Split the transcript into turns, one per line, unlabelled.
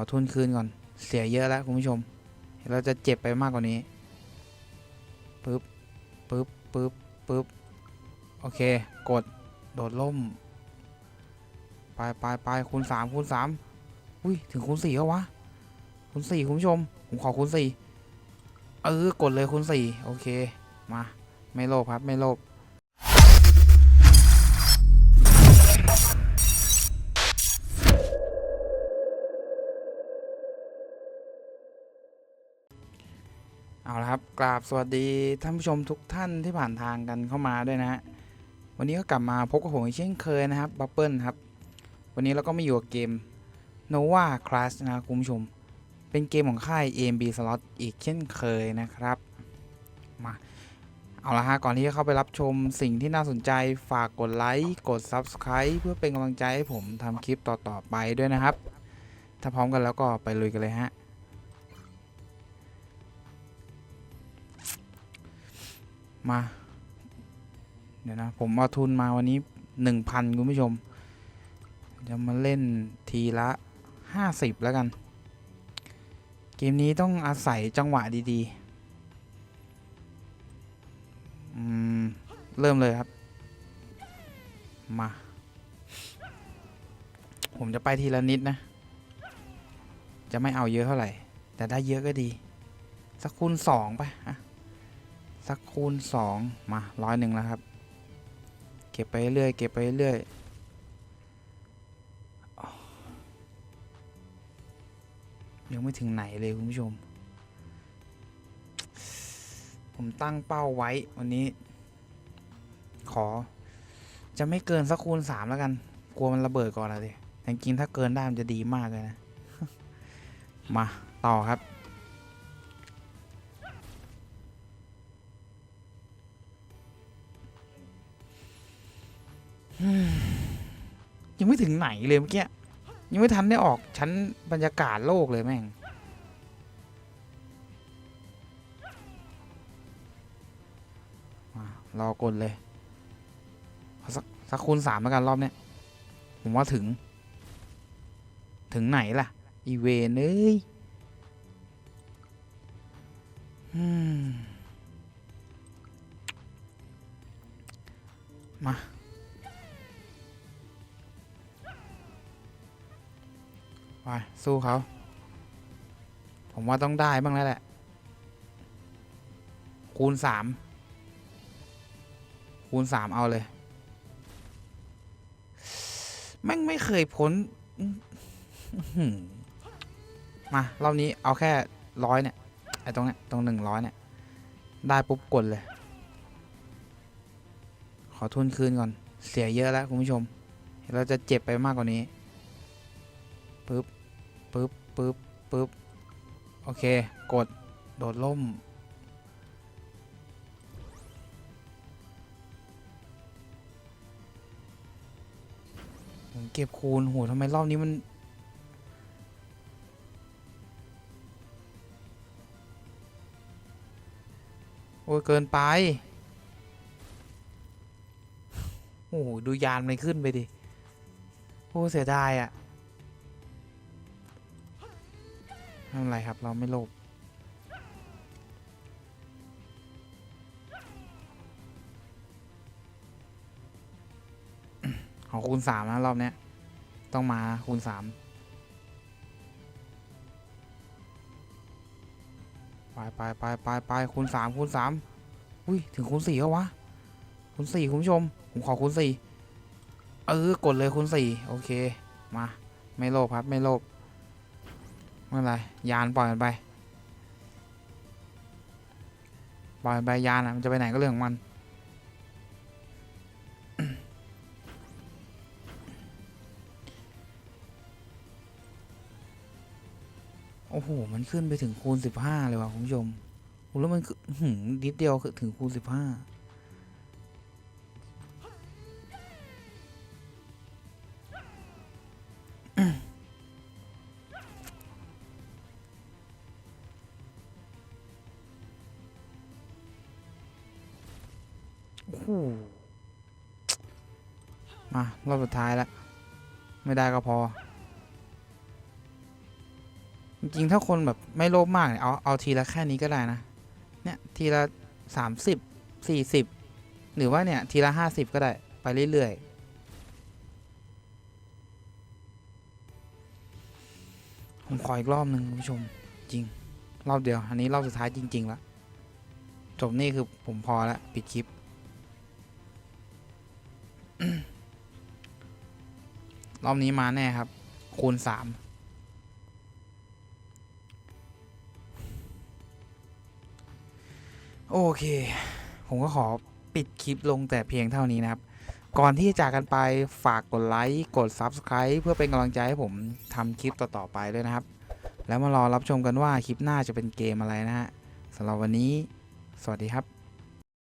อทุนคืนก่อน เสียเยอะแล้วคุณผู้ชม เราจะเจ็บไปมากกว่านี้ปึ๊บปึ๊บปึ๊บปึ๊บโอเค กด โดดล่ม ไปไปไปคูณสามคูณสามอุ้ย ถึงคูณสี่แล้ววะ คูณสี่คุณผู้ชม ผมขอคูณสี่เออ กดเลยคูณสี่โอเค มา ไม่โลภครับ ไม่โลภ เอาละครับกราบสวัสดีท่านผู้ชมทุกท่านที่ผ่านทางกันเข้ามาด้วยนะฮะวันนี้ก็กลับมาพบกับผมเช่นเคยนะครับบับเปิลครับ วันนี้เราก็มาอยู่กับเกม Nova Class นะคุณผู้ชม เป็นเกมของค่าย AMB Slot อีกเช่นเคยนะครับมาเอาละฮะก่อนที่จะเข้าไปรับชมสิ่งที่น่าสนใจฝากกดไลค์กด Subscribe เพื่อเป็นกำลังใจให้ผมทำคลิปต่อๆไปด้วยนะครับ ถ้าพร้อมกันแล้วก็ไปลุยกันเลยฮะ มา เดี๋ยวนะ ผมเอาทุนมาวันนี้ 1,000 คุณผู้ชม จะมาเล่นทีละ 50 แล้วกัน เกมนี้ต้องอาศัยจังหวะดีๆ เริ่มเลยครับ มา ผมจะไปทีละนิดนะ จะไม่เอาเยอะเท่าไหร่ แต่ได้เยอะก็ดี สักคูณสองไปอะ สักคูณสองมาร้อยหนึ่งแล้วครับ เก็บไปเรื่อยเก็บไปเรื่อยยังไม่ถึงไหนเลยคุณผู้ชม ผมตั้งเป้าไว้วันนี้ ขอ จะไม่เกินสักคูณสามแล้วกัน กลัวมันระเบิดก่อนอะดิแต่จริงถ้าเกินได้มันจะดีมากเลยนะ มา ต่อครับ ไม่ถึงไหนเลยเมื่อกี้ยังไม่ทันได้ออกชั้นบรรยากาศโลกเลยแม่งรอกดเลยสักสักคูณสามแล้วกันรอบเนี้ยผมว่าถึง ถึงไหนล่ะ อีเวนเอ้ยอืม มาไปสู้เขา ผมว่าต้องได้บ้างแล้วแหละ คูณสามคูณสามเอาเลย แม่งไม่เคยพ้นมารอบนี้เอาแค่ร้อยเนี่ย ไอ้ตรงเนี้ยตรงหนึ่งร้อยเนี่ย ได้ปุ๊บกดเลย ขอทุนคืนก่อน เสียเยอะแล้วคุณผู้ชมเดี๋ยวเราจะเจ็บไปมากกว่านี้ปึ๊บ ปึ๊บปึ๊บปึ๊บโอเค กด โดดล่มผมเก็บคูณโหทำไมรอบนี้มัน โอ้ย เกินไป โอ้โห ดูยานมันขึ้นไปดิ โอ้ เสียดายอะ่ะ ไม่เป็นไรครับ เราไม่โลภขอคูณสามนะ รอบเนี้ย ต้องมาคูณสามไปไปไปไปไปคูณสามคูณสามอุ้ย ถึงคูณสี่แล้ววะ คูณสี่คุณผู้ชม ผมขอคูณสี่เออ กดเลยคูณสี่โอเค มา ไม่โลภครับ ไม่โลภ ไม่เป็นไรยานปล่อยมันไปปล่อยไปยานอะมันจะไปไหนก็เรื่องของมัน โอ้โห มันขึ้นไปถึงคูณสิบห้าเลยว่ะคุณผู้ชมแล้วมันคืออื้อหืมนิดเดียวคือถึงคูณสิบห้า โอ้โหมารอบสุดท้ายแล้ว ไม่ได้ก็พอ จริงๆ ถ้าคนแบบไม่โลภมากเนี่ยเอาเอาทีละแค่นี้ก็ได้นะ เนี่ย ทีละสามสิบสี่สิบหรือว่าเนี่ย ทีละห้าสิบก็ได้ ไปเรื่อยๆผมขออีกรอบหนึ่งคุณผู้ชมจริง รอบเดียว อันนี้รอบสุดท้ายจริงๆแล้วจบนี่คือผมพอแล้วปิดคลิป รอบนี้มาแน่ครับ คูณสามโอเค ผมก็ขอปิดคลิปลงแต่เพียงเท่านี้นะครับ ก่อนที่จะจากกันไปฝากกดไลค์ กด Subscribe เพื่อเป็นกำลังใจให้ผมทำคลิปต่อ ๆ ไปด้วยนะครับ แล้วมารอรับชมกันว่าคลิปหน้าจะเป็นเกมอะไรนะฮะสำหรับวันนี้ สวัสดีครับ